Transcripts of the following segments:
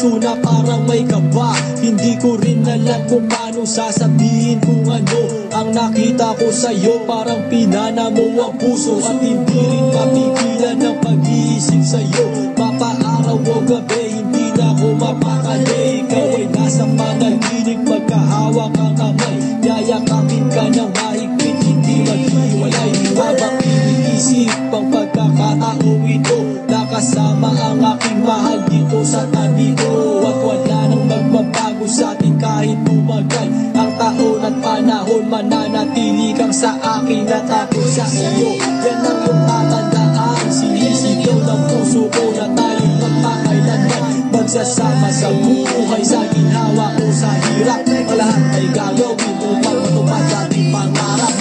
puso na parang may kaba. Hindi ko rin alam kung paano sasabihin kung ano Ang nakita ko sa'yo. Parang pinana mo ang puso At hindi rin mapigilan ng pag-iisip sa'yo. Papaaraw o gabi hindi na ako mapakali. Ikaw ay nasa panaginip magkahawak ang kamay. Yayakapin ka ng mahigpit hindi maghiwalay. Habang iniisip ang pagkakatao ito Nakasama ang aking mahal dito sa tabi kahit tumagal Ang taon at panahon mananatili kang sa akin At ako sa iyo. Yan ang iyong tatandaan. Sinisigaw ng puso ko na tayong magpakailanman Magsasama sa buhay sa ginawa o sa hirap. Ang lahat ay gagawin upang matupad ating pangarap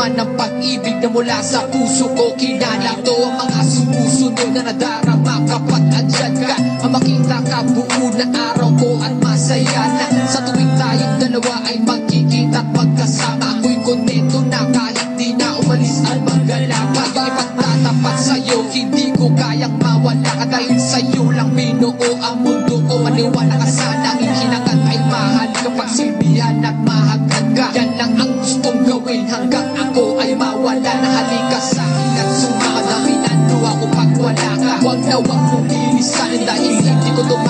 Rima ng pag-ibig na mula sa puso ko. Kinala Ito ang mga sumusunod na nadarama Kapag andyan ka. Ang makita ka buo na araw ko At masaya na. Sa tuwing tayong dalawa ay magkikita at magkasama. Ako'y kontento na kahit di na umalis at maggala pa Yung ipagtatapat sa'yo Hindi ko kayang mawala. Ka Dahil sa'yo lang binuo ang mundo ko. Maniwala ka sana ang hinagat ay mahal Kapag silbihan at mahagad ka Yan lang ang gawin Hanggang ako ay mawala na halika sa akin At sumama na minando ako pag wala ka. Huwag na huwag mong linisan Dahil hindi ko tumakakaya